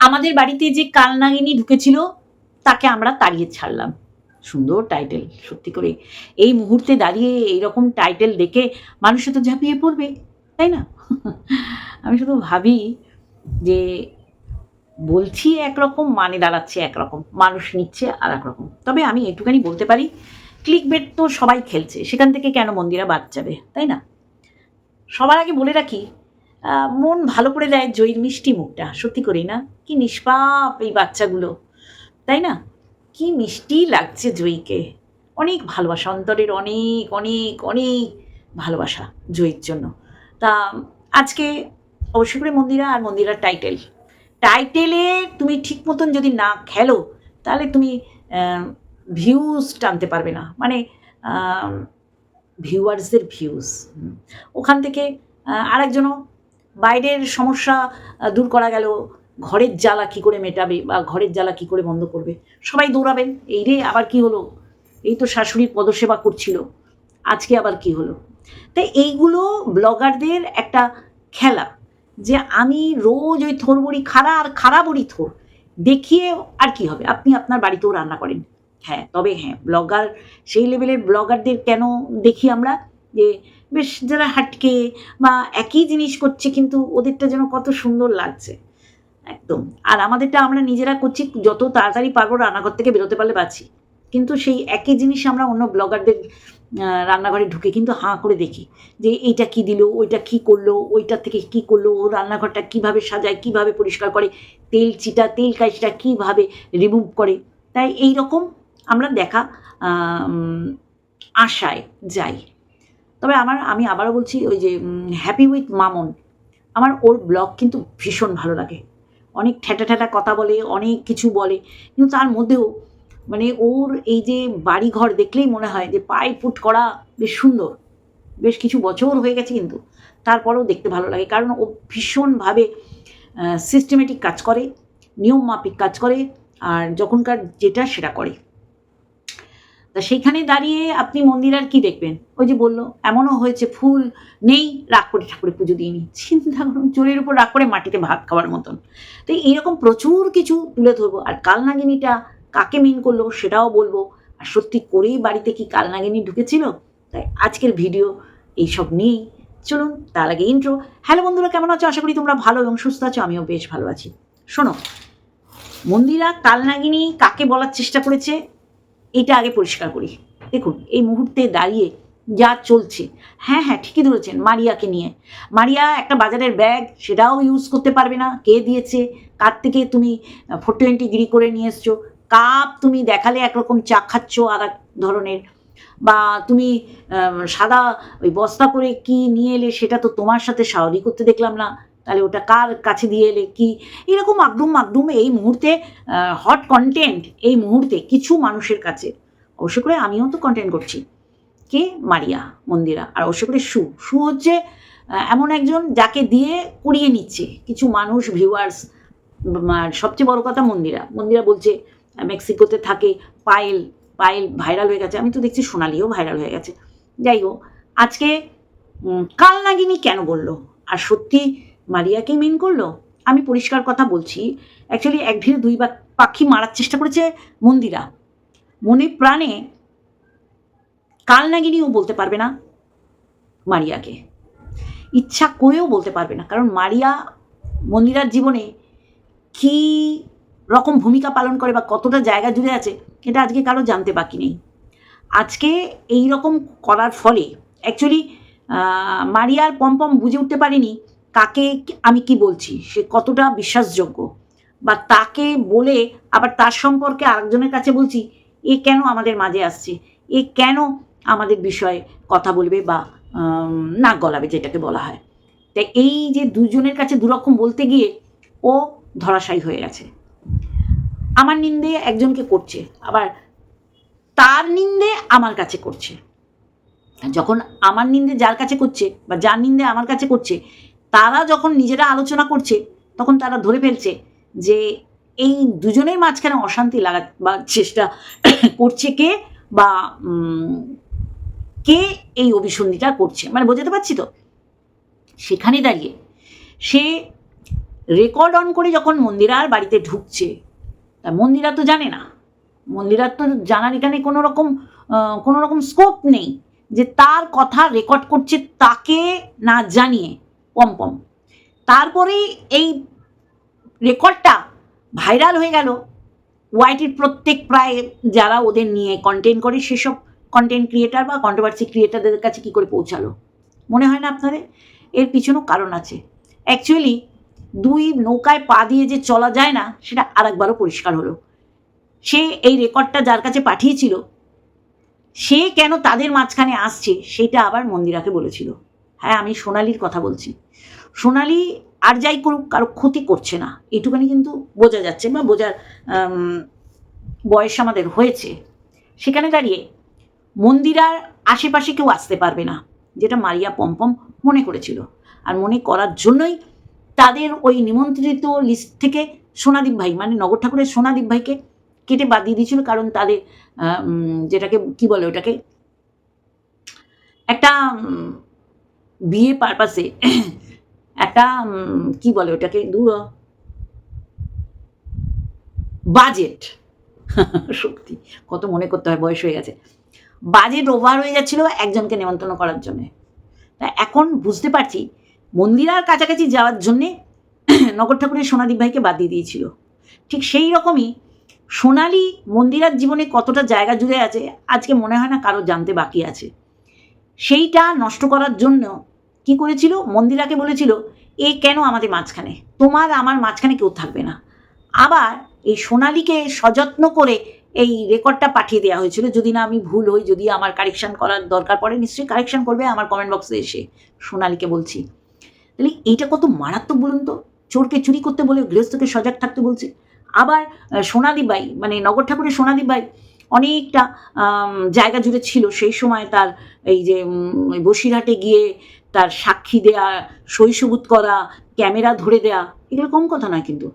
আমাদের বাড়িতে যে কালনাগিনী ঢুকেছিল, তাকে আমরা তাড়িয়ে ছাড়লাম। সুন্দর টাইটেল সত্যি করে। এই মুহূর্তে দাঁড়িয়ে এইরকম টাইটেল দেখে মানুষে তো ঝাঁপিয়ে পড়বে, তাই না? আমি শুধু ভাবি যে বলছি একরকম মানে দাঁড়াচ্ছে একরকম, মানুষ নিচ্ছে আর একরকম তবে আমি একটুখানি বলতে পারি ক্লিক বেট তো সবাই খেলছে, সেখান থেকে কেন মন্দিরা বাদ যাবে, তাই না? সবার আগে বলে রাখি মন ভালো করে দেয় জয়ীর মিষ্টি মুখটা। সত্যি করেই না, কি নিষ্পাপ এই বাচ্চাগুলো, তাই না? কি মিষ্টি লাগছে জয়ীকে। অনেক ভালোবাসা, অন্তরের অনেক অনেক অনেক ভালোবাসা জয়ীর জন্য। তা আজকে অবশ্যই করে মন্দিরা আর মন্দিরার টাইটেল। টাইটেলে তুমি ঠিক মতন যদি না খেলো, তাহলে তুমি ভিউজ টানতে পারবে না। মানে ভিউয়ার্সদের ভিউজ ওখান থেকে আরেকজনও বাইরের সমস্যা দূর করা গেল, ঘরের জ্বালা কী করে মেটাবে বা ঘরের জ্বালা কী করে বন্ধ করবে? সবাই দৌড়াবেন, এই রে আবার কি হলো? এই তো শাশুড়ির পদসেবা করছিল, আজকে আবার কি হলো? তাই এইগুলো ব্লগারদের একটা খেলা, যে আমি রোজ ওই থোর বড়ি খাড়া আর খাড়া বড়ি থোর, দেখিয়ে আর কি হবে? আপনি আপনার বাড়িতেও রান্না করেন। হ্যাঁ তবে হ্যাঁ ব্লগার, সেই লেভেলের ব্লগারদের কেন দেখি আমরা? যে বেশ যারা হাটকে বা একই জিনিস করছে কিন্তু ওদেরটা যেন কত সুন্দর লাগছে। একদম। আর আমাদেরটা আমরা নিজেরা করছি, যত তাড়াতাড়ি পারব রান্নাঘর থেকে বেরোতে পারলে বাঁচি। কিন্তু সেই একই জিনিস আমরা অন্য ব্লগারদের রান্নাঘরে ঢুকে কিন্তু হাঁ করে দেখি যে এইটা কি দিল, ওইটা কি করল, ওইটা থেকে কি করল, ও রান্নাঘরটা কীভাবে সাজায়, কীভাবে পরিষ্কার করে, তেল চিটা তেল কাইচিটা কীভাবে রিমুভ করে। তাই এই রকম আমরা দেখা আশায় যাই। তবে আমার, আমি আবারও বলছি, ওই যে হ্যাপি উইথ মামন, আমার ওর ব্লগ কিন্তু ভীষণ ভালো লাগে। অনেক ঠেটা ঠেটা কথা বলে, অনেক কিছু বলে, কিন্তু তার মধ্যেও মানে ওর এই যে বাড়ি ঘর দেখলেই মনে হয় যে পায়ে ফুট করা বেশ সুন্দর। বেশ কিছু বছর হয়ে গেছে কিন্তু তারপরেও দেখতে ভালো লাগে, কারণ ও ভীষণভাবে সিস্টেমেটিক কাজ করে, নিয়ম মাফিক কাজ করে, আর যখনকার যেটা সেটা করে। তা সেইখানে দাঁড়িয়ে আপনি মন্দির আর কি দেখবেন? ওই যে বলল, এমনও হয়েছে, ফুল নেই, রাগ করে ঠাকুরে পুজো দিইনি চিন্তা করুন, চোরের উপর রাগ করে মাটিতে ভাত খাওয়ার মতন। তো এইরকম প্রচুর কিছু তুলে ধরবো। আর কালনাগিনীটা কাকে মিন করল সেটাও বলব। আর সত্যি করেই বাড়িতে কি কালনাগিনী ঢুকেছিল? তাই আজকের ভিডিও এইসব নিয়েই। চলুন, তার আগে ইন্ট্রো হ্যালো বন্ধুরা, কেমন আছো? আশা করি তোমরা ভালো এবং সুস্থ আছো, আমিও বেশ ভালো আছি। শোনো, মন্দিরা কালনাগিনী কাকে বলার চেষ্টা করেছে? এটা আগে পরিষ্কার করি। দেখুন, এই মুহূর্তে দাঁড়িয়ে যা চলছে। হ্যাঁ হ্যাঁ ঠিকই ধরেছেন, মারিয়াকে নিয়ে। মারিয়া একটা বাজারের ব্যাগ, সেটাও ইউজ করতে পারবে না। কে দিয়েছে? কার থেকে তুমি ফোর টোয়েন্টি গিরি করে নিয়ে এসছো? কাপ তুমি দেখালে একরকম চা খাচ্ছ আর এক ধরনের। বা তুমি সাদা ওই বস্তা করে কি নিয়ে এলে সেটা তো তোমার সাথে সাওরি করতে দেখলাম না। তাহলে ওটা কার কাছে দিয়ে এলে কি? এরকম আকদুম আকদুম এই মুহূর্তে হট কন্টেন্ট এই মুহূর্তে কিছু মানুষের কাছে। অবশ্য করে আমিও তো কন্টেন্ট করছি। কে? মারিয়া মন্দিরা। আর অবশ্য করে সু। সু হচ্ছে এমন একজন যাকে দিয়ে করিয়ে নিচ্ছে কিছু মানুষ ভিউয়ার্স সবচেয়ে বড় কথা মন্দিরা। মন্দিরা বলছে, মেক্সিকোতে থাকে, পায়েল পায়েল ভাইরাল হয়ে গেছে। আমি তো দেখছি সোনালিও ভাইরাল হয়ে গেছে। যাই হোক, আজকে কাল নাগিনী কেন বলল? আর সত্যি মারিয়াকে মেন করল? আমি পরিষ্কার কথা বলছি। অ্যাকচুয়ালি এক ভিড় দুই পাখি মারার চেষ্টা করেছে মন্দিরা। মনে প্রাণে কালনাগিনীও বলতে পারবে না মারিয়াকে। ইচ্ছা করেও বলতে পারবে না। কারণ মারিয়া মন্দিরার জীবনে কী রকম ভূমিকা পালন করে বা কতটা জায়গা জুড়ে আছে, এটা আজকে কারও জানতে বাকি নেই। আজকে এই রকম করার ফলে অ্যাকচুয়ালি মারিয়ার পম্পম বুঝে উঠতে পারেনি কাকে আমি কি বলছি? সে কতটা বিশ্বাসযোগ্য? বা তাকে বলে আবার তার সম্পর্কে আরেকজনের কাছে বলছি, এ কেন আমাদের মাঝে আসছে? এ কেন আমাদের বিষয়ে কথা বলবে বা নাক গলাবে যেটাকে বলা হয়? তাই এই যে দুজনের কাছে দুরকম বলতে গিয়ে ও ধরাশায়ী হয়ে গেছে। আমার নিন্দে একজনকে করছে, আবার তার নিন্দে আমার কাছে করছে। যখন আমার নিন্দে যার কাছে করছে বা যার নিন্দে আমার কাছে করছে তারা যখন নিজেরা আলোচনা করছে, তখন তারা ধরে ফেলছে যে এই দুজনের মাঝখানে অশান্তি লাগা বা চেষ্টা করছে কে বা কে এই অভিসন্ধিটা করছে। মানে বোঝাতে পারছি তো? সেখানে দাঁড়িয়ে সে রেকর্ড অন করে যখন মন্দিরার বাড়িতে ঢুকছে, তা মন্দিরা তো জানে না। মন্দিরার তো জানার এখানে কোনো রকম কোনো রকম স্কোপ নেই যে তার কথা রেকর্ড করছে তাকে না জানিয়ে। পম্পম তারপরে এই রেকর্ডটা ভাইরাল হয়ে গেল। ওয়াইটির প্রত্যেক প্রায় যারা ওদের নিয়ে কন্টেন্ট করে, সেসব কন্টেন্ট ক্রিয়েটার বা কন্ট্রোভার্সি ক্রিয়েটারদের কাছে কী করে পৌঁছালো? মনে হয় না আপনাদের? এর পিছনেও কারণ আছে। অ্যাকচুয়ালি দুই নৌকায় পা দিয়ে যে চলা যায় না, সেটা আরেকবারও পরিষ্কার হলো। সে এই রেকর্ডটা যার কাছে পাঠিয়েছিল, সে কেন তাদের মাঝখানে আসছে, সেটা আবার মন্দিরাকে বলেছিল। হ্যাঁ আমি সোনালির কথা বলছি। সোনালি আর যাই করুক, কারও ক্ষতি করছে না। এটুখানি কিন্তু বোঝা যাচ্ছে বা বোঝার বয়স আমাদের হয়েছে। সেখানে দাঁড়িয়ে মন্দিরার আশেপাশে কেউ আসতে পারবে না, যেটা মারিয়া পম্পম মনে করেছিল। আর মনে করার জন্যই তাদের ওই নিমন্ত্রিত লিস্ট থেকে সোনাদীপ ভাই মানে নগর ঠাকুরের সোনাদীপ ভাইকে কেটে বাদ দিয়ে দিয়েছিল, কারণ তাদের যেটাকে, কি বলে ওটাকে? একটা বিয়ে পারপাসে একটা কি বলে ওটাকে? দু বাজেট সত্যি, কত মনে করতে হয় বয়স হয়ে গেছে। বাজেট ওভার হয়ে যাচ্ছিল একজনকে নেমন্তন্ন করার জন্য। তা এখন বুঝতে পারছি, মন্দিরার কাছাকাছি যাওয়ার জন্যে নগর ঠাকুরের সোনাদীপ ভাইকে বাদ দিয়ে দিয়েছিল। ঠিক সেই রকমই সোনালি মন্দিরার জীবনে কতটা জায়গা জুড়ে আছে, আজকে মনে হয় না কারও জানতে বাকি আছে। সেইটা নষ্ট করার জন্য কি করেছিল? মন্দিরাকে বলেছিল এ কেন আমাদের মাঝখানে? তোমার আমার মাঝখানে কেউ থাকবে না। আবার এই সোনালিকে সযত্ন করে এই রেকর্ডটা পাঠিয়ে দেওয়া হয়েছিল যদি না আমি ভুল হই যদি আমার কারেকশন করার দরকার পড়ে নিশ্চয়ই কারেকশন করবে আমার কমেন্ট বক্সে এসে। সোনালিকে বলছি তাহলে এইটা কত মারাত্মক বলুন তো? চোরকে চুরি করতে বলে গৃহস্থকে সজাগ থাকতে বলছে। আবার আহ, সোনাদীপ বাই মানে নগর ঠাকুরের সোনাদীপ বাই অনেকটা জায়গা জুড়ে ছিল। সেই সময় তার এই যে বসিরহাটে গিয়ে তার সাক্ষী দেয়া সইসবুত করা, ক্যামেরা ধরে দেয়া, এগুলো কম কথা নয় কিন্তু।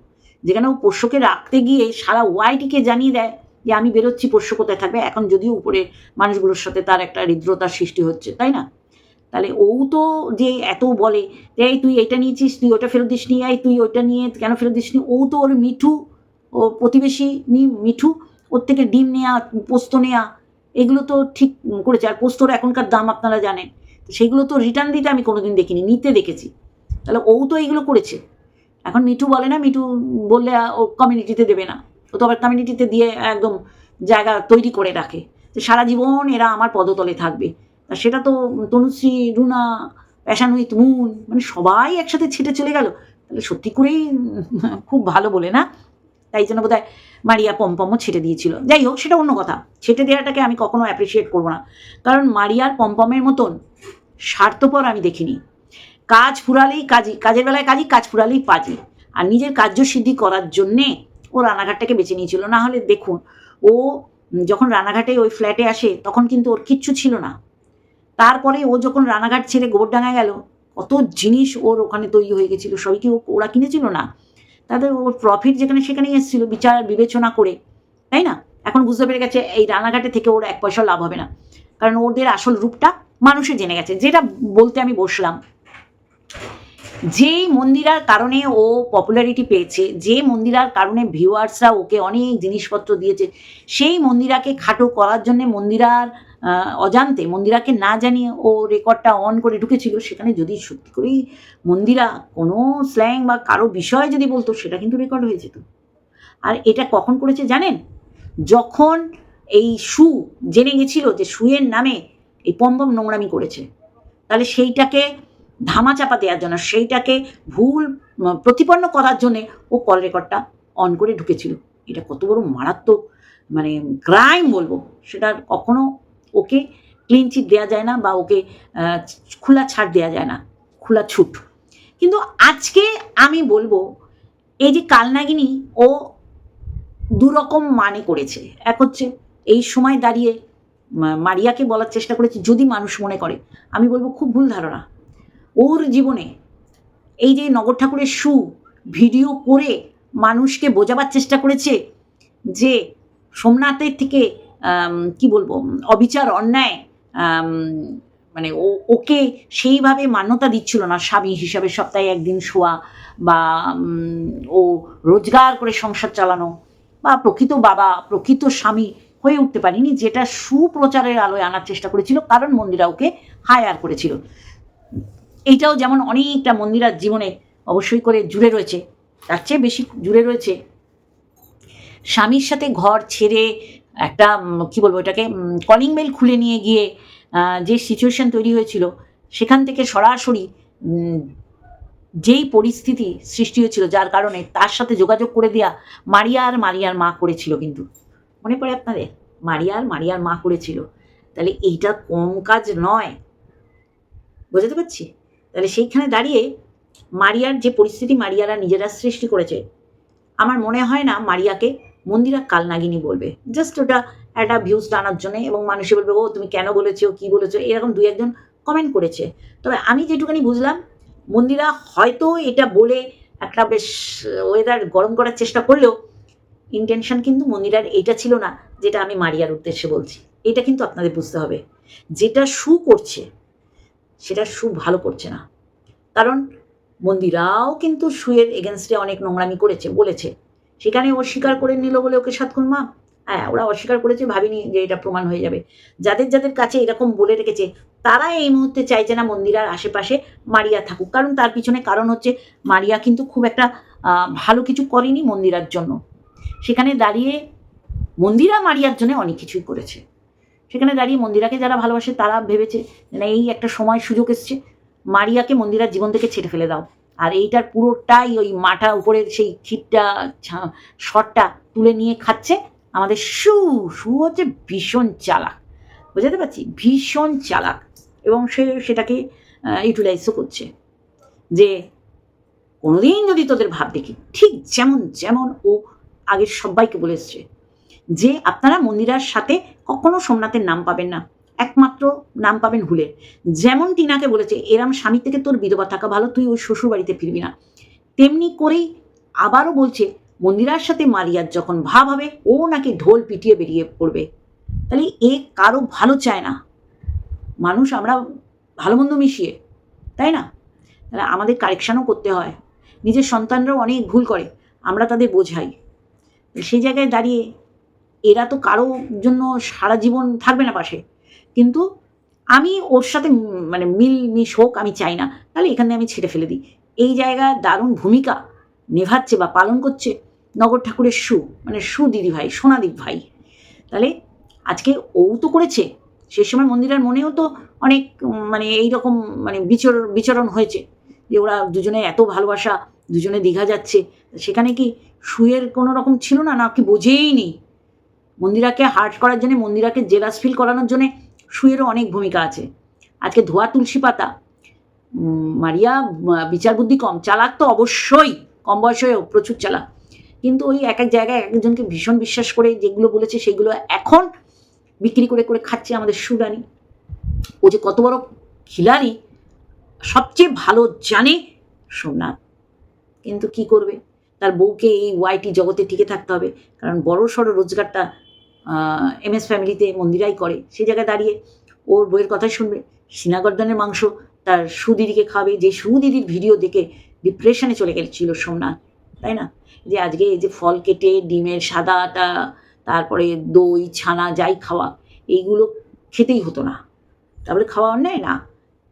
যেখানে ও পোষ্যকে রাখতে গিয়ে সারা ওয়াইটিকে জানিয়ে দেয় যে, আমি বেরোচ্ছি, পোষ্য কোথায় থাকবে? এখন যদিও উপরে মানুষগুলোর সাথে তার একটা হৃদ্রতার সৃষ্টি হচ্ছে, তাই না? তাহলে ও তো যে এত বলে যে, এই তুই এটা নিয়েছিস, তুই ওটা ফেরত দিস নি এই তুই ওটা নিয়ে কেন ফেরত দিস নি ও তো ওর মিঠু, ও প্রতিবেশী নি, মিঠু ওর থেকে ডিম নেওয়া পোস্ত নেওয়া এগুলো তো ঠিক করেছে। আর পোস্তর এখনকার দাম আপনারা জানেন। তো সেগুলো তো রিটার্ন দিতে আমি কোনোদিন দেখিনি, নিতে দেখেছি। তাহলে ও তো এইগুলো করেছে। এখন মিঠু বলে না, মিঠু বললে ও কমিউনিটিতে দেবে না। ও তো আবার কমিউনিটিতে দিয়ে একদম জায়গা তৈরি করে রাখে। যে সারা জীবন এরা আমার পদতলে থাকবে। তা সেটা তো Tanushree, Runa passion with moon মানে সবাই একসাথে ছেটে চলে গেল। তাহলে সত্যি করেই খুব ভালো বলে না? তাই জন্য বোধহয় মারিয়া পম্পমও ছেটে দিয়েছিল। যাই হোক, সেটা অন্য কথা। ছেটে দেওয়াটাকে আমি কখনো অ্যাপ্রিসিয়েট করব না। কারণ মারিয়ার পম্পমের মতন স্বার্থপর আমি দেখিনি। কাজ ফুরালেই কাজই, কাজের বেলায় কাজই, কাজ ফুরালেই পাজি আর নিজের কার্যসিদ্ধি করার জন্যে ও রানাঘাটটাকে বেছে নিয়েছিল। না হলে দেখুন, ও যখন রানাঘাটে ওই ফ্ল্যাটে আসে, তখন কিন্তু ওর কিচ্ছু ছিল না। তারপরে ও যখন রানাঘাট ছেড়ে গোবরডাঙ্গায় গেল, কত জিনিস ওর ওখানে তৈরি হয়ে গেছিল। সবই কি ওরা কিনেছিল না? তাদের ওর প্রফিট যেখানে সেখানেই এসেছিল বিচার বিবেচনা করে, তাই না? এখন বুঝতে পেরে গেছে এই রানাঘাটে থেকে ওর এক পয়সা লাভ হবে না। কারণ ওদের আসল রূপটা মানুষে জেনে গেছে। যেটা বলতে আমি বসলাম, যেই মন্দিরার কারণে ও পপুলারিটি পেয়েছে, যে মন্দিরার কারণে ভিউয়ার্সরা ওকে অনেক জিনিসপত্র দিয়েছে, সেই মন্দিরাকে খাটো করার জন্য মন্দিরার অজান্তে মন্দিরাকে না জানিয়ে ও রেকর্ডটা অন করে ঢুকেছিল, সেখানে যদি সত্যি করেই মন্দিরা কোনো স্ল্যাং বা কারও বিষয় যদি বলতো, সেটা কিন্তু রেকর্ড হয়ে যেত। আর এটা কখন করেছে জানেন? যখন এই সু জেনে গেছিল যে সুয়ের নামে এই পম্পম নোংরামি করেছে, তাহলে সেইটাকে ধামা চাপা দেওয়ার জন্য, সেইটাকে ভুল প্রতিপন্ন করার জন্যে ও কল রেকর্ডটা অন করে ঢুকেছিল। এটা কত বড় মারাত্মক মানে ক্রাইম বলব, সেটা কখনো ওকে ক্লিন চিট দেওয়া যায় না বা ওকে খোলা ছাড় দেওয়া যায় না, খোলা ছুট। কিন্তু আজকে আমি বলব, এই যে কালনাগিনী ও দুরকম মানে করেছে। এক হচ্ছে, এই সময় দাঁড়িয়ে মারিয়াকে বলার চেষ্টা করেছে, যদি মানুষ মনে করে। আমি বলব, খুব ভুল ধারণা। ওর জীবনে এই যে নগর ঠাকুরের সু ভিডিও করে মানুষকে বোঝাবার চেষ্টা করেছে যে সোমনাথের থেকে কি বলব, অবিচার, অন্যায় মানে ও, ওকে সেইভাবে মান্যতা দিচ্ছিল না স্বামী হিসাবে সপ্তাহে একদিন শোয়া বা ও রোজগার করে সংসার চালানো বা প্রকৃত বাবা, প্রকৃত স্বামী হয়ে উঠতে পারিনি, যেটা সুপ্রচারের আলোয় আনার চেষ্টা করেছিল, কারণ মন্দিরা ওকে হায়ার করেছিল। এইটাও যেমন অনেকটা মন্দিরার জীবনে অবশ্যই করে জুড়ে রয়েছে, তার চেয়ে বেশি জুড়ে রয়েছে। স্বামীর সাথে ঘর ছেড়ে একটা কি বলব এটাকে কলিং বেল খুলে নিয়ে গিয়ে যে সিচুয়েশন তৈরি হয়েছিল, সেখান থেকে সরাসরি যেই পরিস্থিতি সৃষ্টি হয়েছিল, যার কারণে তার সাথে যোগাযোগ করে দেওয়া মারিয়া আর মারিয়ার মা করেছিল কিন্তু। মনে পড়ে আপনাদের? মারিয়া আর মারিয়ার মা করেছিল। তাহলে এইটা কম কাজ নয়। বুঝতে পারছি? তাহলে সেইখানে দাঁড়িয়ে মারিয়ার যে পরিস্থিতি, মারিয়ারা নিজেরা সৃষ্টি করেছে, আমার মনে হয় না মারিয়াকে মন্দিরা কালনাগিনী বলবে। জাস্ট ওটা একটা ভিউজ টানার জন্য এবং মানুষে বলবে, ও, তুমি কেন বলেছ? কি বলেছ? এরকম দুই একজন কমেন্ট করেছে। তবে আমি যেটুখানি বুঝলাম, মন্দিরা হয়তো এটা বলে একটা বেশ ওয়েদার গরম করার চেষ্টা করলেও ইন্টেনশন কিন্তু মন্দিরার এটা ছিল না, যেটা আমি মারিয়ার উদ্দেশ্যে বলছি। এটা কিন্তু আপনাদের বুঝতে হবে। যেটা শু করছে, সেটা শু ভালো করছে না। কারণ মন্দিরাও কিন্তু শুয়ের এগেনস্টে অনেক নোংরামি করেছে, বলেছে। সেখানে ও স্বীকার করে নিল বলে ওকে সাত খুন মা। হ্যাঁ ওরা অস্বীকার করেছে, ভাবিনি যে এটা প্রমাণ হয়ে যাবে। যাদের যাদের কাছে এরকম বলে রেখেছে, তারা এই মুহূর্তে চাইছে না মন্দিরার আশেপাশে মারিয়া থাকুক। কারণ তার পিছনে কারণ হচ্ছে, মারিয়া কিন্তু খুব একটা ভালো কিছু করেনি মন্দিরার জন্য। সেখানে দাঁড়িয়ে মন্দিরা মারিয়ার জন্য অনেক কিছুই করেছে। সেখানে দাঁড়িয়ে মন্দিরাকে যারা ভালোবাসে, তারা ভেবেছে এই একটা সময় সুযোগ এসছে, মারিয়াকে মন্দিরার জীবন থেকে ছেড়ে ফেলে দাও। আর এইটার পুরোটাই ওই মাটা উপরের সেই খিটটা শটটা তুলে নিয়ে খাচ্ছে আমাদের সু সু হচ্ছে ভীষণ চালাক। বুঝতে পারছি? ভীষণ চালাক। এবং সে সেটাকে ইউটিলাইজও করছে। যে কোনোদিন যদি তোদের ভাব দেখি, ঠিক যেমন যেমন ও আগের সবাইকে বলে এসছে যে আপনারা মন্দিরার সাথে কখনো সোমনাথের নাম পাবেন না। একমাত্র নাম পাবেন হুলের। যেমন টিনাকে বলেছে, এরম স্বামী থেকে তোর বিধবা থাকা ভালো, তুই ওই শ্বশুর বাড়িতে ফিরবি না। তেমনি করেই আবারও বলছে, মন্দিরার সাথে মারিয়ার যখন ভাব হবে, ও নাকি ঢোল পিটিয়ে বেরিয়ে পড়বে। তাহলে এ কারও ভালো চায় না। মানুষ আমরা ভালো মন্দ মিশিয়ে, তাই না? তাহলে আমাদের কারেকশানও করতে হয়। নিজের সন্তানরাও অনেক ভুল করে, আমরা তাদের বোঝাই। সেই জায়গায় দাঁড়িয়ে এরা তো কারও জন্য সারা জীবন থাকবে না পাশে। কিন্তু আমি ওর সাথে মানে মিল, মিশ হোক, আমি চাই না। তাহলে এখানে আমি ছেড়ে ফেলে দিই। এই জায়গায় দারুণ ভূমিকা নেভাচ্ছে বা পালন করছে নগর ঠাকুরের সু মানে সু দিদি ভাই সোনাদীপ ভাই। তাহলে আজকে ও তো করেছে। সে সময় মন্দিরের মনেও তো অনেক মানে এই রকম মানে বিচর, বিচরণ হয়েছে যে ওরা দুজনে এত ভালোবাসা, দুজনে দীঘা যাচ্ছে। সেখানে কি সুয়ের কোনো রকম ছিল না? না কি বোঝেই নি মন্দিরাকে হার্ট করার জন্য, মন্দিরাকে জেলাস ফিল করানোর জন্য সুয়েরও অনেক ভূমিকা আছে। আজকে ধোয়া তুলসী পাতা। মারিয়া বিচার বুদ্ধি কম। চালাক তো অবশ্যই, কম বয়সেও প্রচুর চালাক। কিন্তু ওই এক এক জায়গায় এক একজনকে ভীষণ বিশ্বাস করে যেগুলো বলেছে সেগুলো এখন বিক্রি করে করে খাচ্ছে আমাদের সুরানি ও যে কত বড় খিলাড়ি, সবচেয়ে ভালো জানে সোমনাথ। কিন্তু কি করবে? তার বউকে এই ওয়াইটি জগতে টিকে থাকতে হবে। কারণ বড় সড়ো রোজগারটা এম এস ফ্যামিলিতে মন্দিরাই করে, সেই জায়গায় দাঁড়িয়ে ওর বইয়ের কথাই শুনবে, সিনাগর্দনের মাংস তার সুদিদিকে খাবে, যে সুদিদির ভিডিও দেখে ডিপ্রেশনে চলে গেছিল সোমনাথ, তাই না? যে আজকে এই যে ফল কেটে, ডিমের সাদাটা তারপরে দই, ছানা, যাই খাওয়া, এইগুলো খেতেই হতো না। তারপরে খাওয়া অন্যায় না।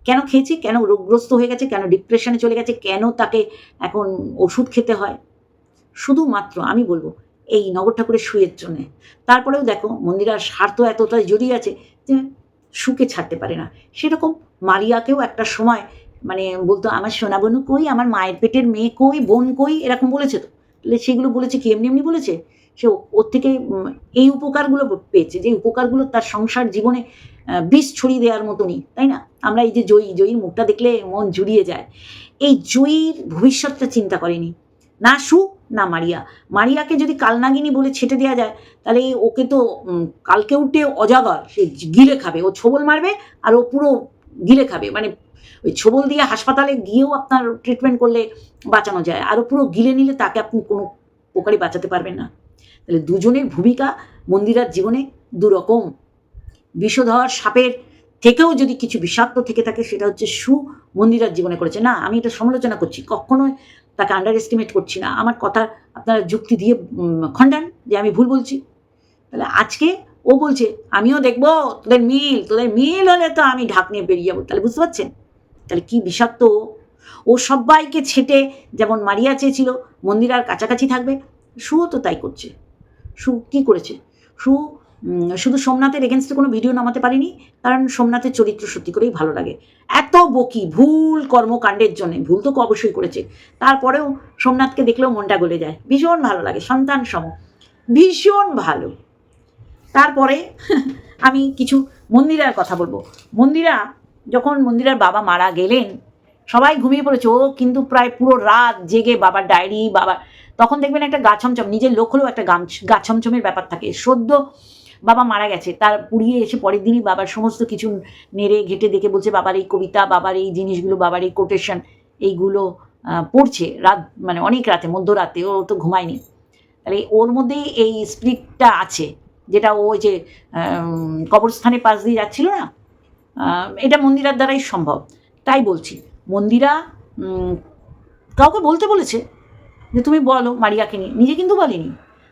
কেন খেয়েছে? কেন রোগগ্রস্ত হয়ে গেছে? কেন ডিপ্রেশনে চলে গেছে? কেন তাকে এখন ওষুধ খেতে হয়? শুধুমাত্র আমি বলব এই নগর ঠাকুরের সুয়ের জন্যে। তারপরেও দেখো মন্দিরার স্বার্থ এতটা জড়িয়ে আছে যে সুকে ছাড়তে পারে না। সেরকম মারিয়াকেও একটা সময় মানে বলতো, আমার সোনা বোনু কই? আমার মায়ের পেটের মেয়ে কই? বোন কই? এরকম বলেছে তো। তাহলে সেগুলো বলেছে কি? এমনি এমনি বলেছে? সে ওর থেকে এই উপকারগুলো পেয়েছে যে উপকারগুলো তার সংসার জীবনে বিষ ছড়িয়ে দেওয়ার মতনই, তাই না? আমরা এই যে জয়ী, জয়ীর মুখটা দেখলে মন জুড়িয়ে যায়। এই জয়ীর ভবিষ্যৎটা চিন্তা করেনি। না সু, না মারিয়া। মারিয়াকে যদি কালনাগিনী বলে ছেটে দেওয়া যায়, তাহলে ওকে তো কালকে উঠে অজাগর, সে গিলে খাবে। ও ছোবল মারবে আর ও পুরো গিলে খাবে। মানে ওই ছোবল দিয়ে হাসপাতালে গিয়েও আপনার ট্রিটমেন্ট করলে বাঁচানো যায়। আর ও পুরো গিলে নিলে তাকে আপনি কোনো প্রকারই বাঁচাতে পারবেন না। তাহলে দুজনের ভূমিকা মন্দিরার জীবনে দুরকম। বিষধর সাপের থেকেও যদি কিছু বিষাক্ত থেকে থাকে, সেটা হচ্ছে সু মন্দিরার জীবনে করেছে। না, আমি এটা সমালোচনা করছি। কখনোই তাকে আন্ডার এস্টিমেট করছি না। আমার কথা আপনারা যুক্তি দিয়ে খণ্ডান যে আমি ভুল বলছি। তাহলে আজকে ও বলছে, আমিও দেখব, তোদের মিল তোদের মিল হলে তো আমি ঢাক নিয়ে বেরিয়ে যাব। তাহলে বুঝতে পারছেন? তাহলে কি বিষাক্ত ও? সবাইকে ছেটে যেমন মারিয়া চেয়েছিল মন্দিরার কাছাকাছি থাকবে। সুও তো তাই করছে। সু কি করেছে? সু শুধু সোমনাথের এগেনস্টে কোনো ভিডিও নামাতে পারিনি কারণ সোমনাথের চরিত্র সত্যি করেই ভালো লাগে। এত বকি ভুল কর্মকাণ্ডের জন্য ভুল তো অবশ্যই করেছে। তারপরেও সোমনাথকে দেখলেও মনটা গলে যায়। ভীষণ ভালো লাগে সন্তান সম ভীষণ ভালো। তারপরে আমি কিছু মন্দিরার কথা বলব। মন্দিরা যখন মন্দিরার বাবা মারা গেলেন সবাই ঘুমিয়ে পড়েছে। ও কিন্তু প্রায় পুরো রাত জেগে বাবার ডায়েরি বাবা তখন দেখবেন একটা গা ছমছম নিজের লোক হলেও একটা গাম গা ছমছমের ব্যাপার থাকে। সদ্য বাবা মারা গেছে তার পুড়িয়ে এসে পরের দিনই বাবার সমস্ত কিছু নেড়ে ঘেটে দেখে বলছে বাবার এই কবিতা বাবার এই জিনিসগুলো বাবার এই কোটেশন এইগুলো পড়ছে রাত মানে অনেক রাতে মধ্যরাতে ও তো ঘুমায়নি। তাহলে ওর মধ্যেই এই স্পিরিটটা আছে যেটা ও যে আম, কবরস্থানের পাশ দিয়ে যাচ্ছিল না? এটা মন্দিরার দ্বারাই সম্ভব। তাই বলছি মন্দিরা কাউকে বলতে বলেছে যে তুমি বলো মারিয়াকে নিয়ে নিজে কিন্তু বলেনি।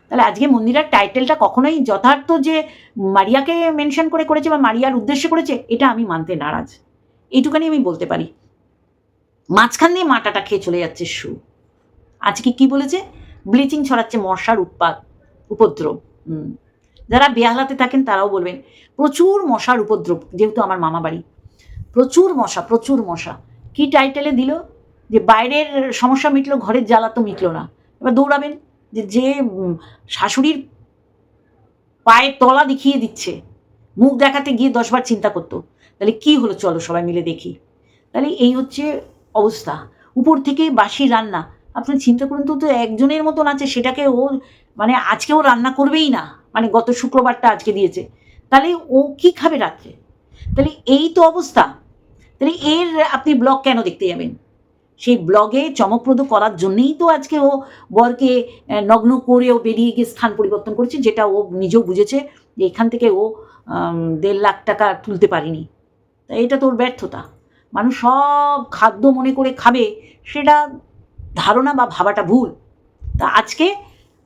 তাহলে আজকে মন্দিরার টাইটেলটা কখনোই যথার্থ যে মারিয়াকে মেনশন করে করেছে বা মারিয়ার উদ্দেশ্যে করেছে, এটা আমি মানতে নারাজ। এইটুখানি আমি বলতে পারি। মাঝখান দিয়ে মাটাটা খেয়ে চলে যাচ্ছে সু। আজকে কি বলেছে? ব্লিচিং ছড়াচ্ছে মশার উৎপাত, উপদ্রব। যারা বেহালাতে থাকেন তারাও বলবেন, প্রচুর মশার উপদ্রব, যেহেতু আমার মামা বাড়ি। প্রচুর মশা প্রচুর মশা। কি টাইটেলে দিল? যে বাইরের সমস্যা মিটলো, ঘরের জ্বালা তো মিটলো না। এবার দৌড়াবেন। যে শাশুড়ির পায়ের তলা দেখিয়ে দিচ্ছে, মুখ দেখাতে গিয়ে দশবার চিন্তা করতো, তাহলে কি হলো চলো সবাই মিলে দেখি। তাহলে এই হচ্ছে অবস্থা। উপর থেকে বাসি রান্না। আপনি চিন্তা করুন তো তো একজনের মতন আছে, সেটাকে ও মানে আজকে ও রান্না করবেই না মানে গত শুক্রবারটা আজকে দিয়েছে। তাহলে ও কি খাবে রাত্রে? তাহলে এই তো অবস্থা। তাহলে এর আপনি ব্লগ কেন দেখতে যাবেন? সেই ব্লগে চমকপ্রদ করার জন্যেই তো আজকে ও বরকে নগ্ন করে ও বেরিয়ে গিয়ে স্থান পরিবর্তন করেছে, যেটা ও নিজেও বুঝেছে যে এখান থেকে ও দেড় লাখ টাকা তুলতে পারেনি। তা এটা তোর ব্যর্থতা। মানুষ সব খাদ্য মনে করে খাবে, সেটা ধারণা বা ভাবাটা ভুল। তা আজকে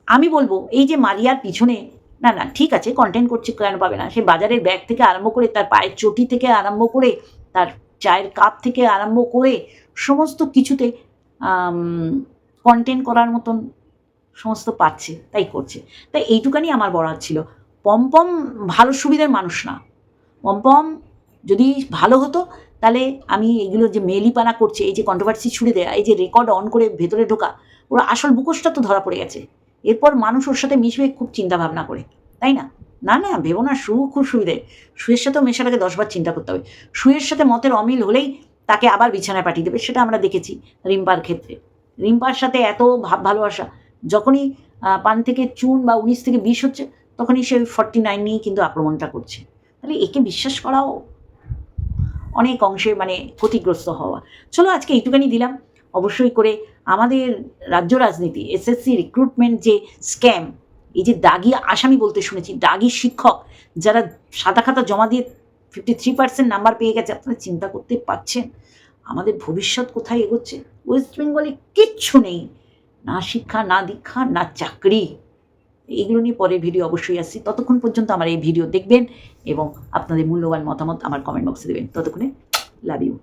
আমি বলব, এই যে মারিয়ার পিছনে, না না, ঠিক আছে কন্টেন্ট করছে কেন পাবে না, সে বাজারের ব্যাগ থেকে আরম্ভ করে তার পায়ের চটি থেকে আরম্ভ করে তার চায়ের কাপ থেকে আরম্ভ করে সমস্ত কিছুতে কন্টেন্ট করার মতন সমস্ত পাচ্ছে, তাই করছে। তাই এইটুকানি আমার বলার ছিল। পম্পম ভালো সুবিধার মানুষ না। পম্পম যদি ভালো হতো, তাহলে আমি এগুলো যে মেলিপানা করছে, এই যে কন্ট্রোভার্সি ছুড়ে দেয়া, এই যে রেকর্ড অন করে ভেতরে ঢোকা, ওরা আসল মুখোশটা তো ধরা পড়ে গেছে। এরপর মানুষ ওর সাথে মিশবে খুব চিন্তা ভাবনা করে, তাই না? না না, ভেবো না সু খুব সুবিধে। সুয়ের সাথেও মেশাটাকে দশবার চিন্তা করতে হবে। সুয়ের সাথে মতের অমিল হলেই তাকে আবার বিছানায় পাঠিয়ে দেবে, সেটা আমরা দেখেছি রিম্পার ক্ষেত্রে। রিম্পার সাথে এত ভাব ভালোবাসা, যখনই পান থেকে চুন বা উনিশ থেকে বিষ হচ্ছে, তখনই সে ফর্টি নাইন নিয়েই কিন্তু আক্রমণটা করছে। তাহলে একে বিশ্বাস করাও অনেক অংশে মানে ক্ষতিগ্রস্ত হওয়া। চলো আজকে এইটুখানি দিলাম। অবশ্যই করে আমাদের রাজ্য রাজনীতি, এসএসসি রিক্রুটমেন্ট যে স্ক্যাম এই যে দাগি আসামি বলতে শুনেছি, দাগি শিক্ষক যারা সাদা খাতা জমা দিয়ে ফিফটি থ্রি পার্সেন্ট নাম্বার পেয়ে গেছে, আপনারা চিন্তা করতে পারছেন? আমাদের ভবিষ্যৎ কোথায় এগোচ্ছে? ওয়েস্ট বেঙ্গলে কিচ্ছু নেই। না শিক্ষা, না দীক্ষা, না চাকরি। এইগুলো নিয়ে পরের ভিডিও অবশ্যই আসছি। ততক্ষণ পর্যন্ত আমার এই ভিডিও দেখবেন এবং আপনাদের মূল্যবান মতামত আমার কমেন্ট বক্সে দেবেন। ততক্ষণে লাভ ইউ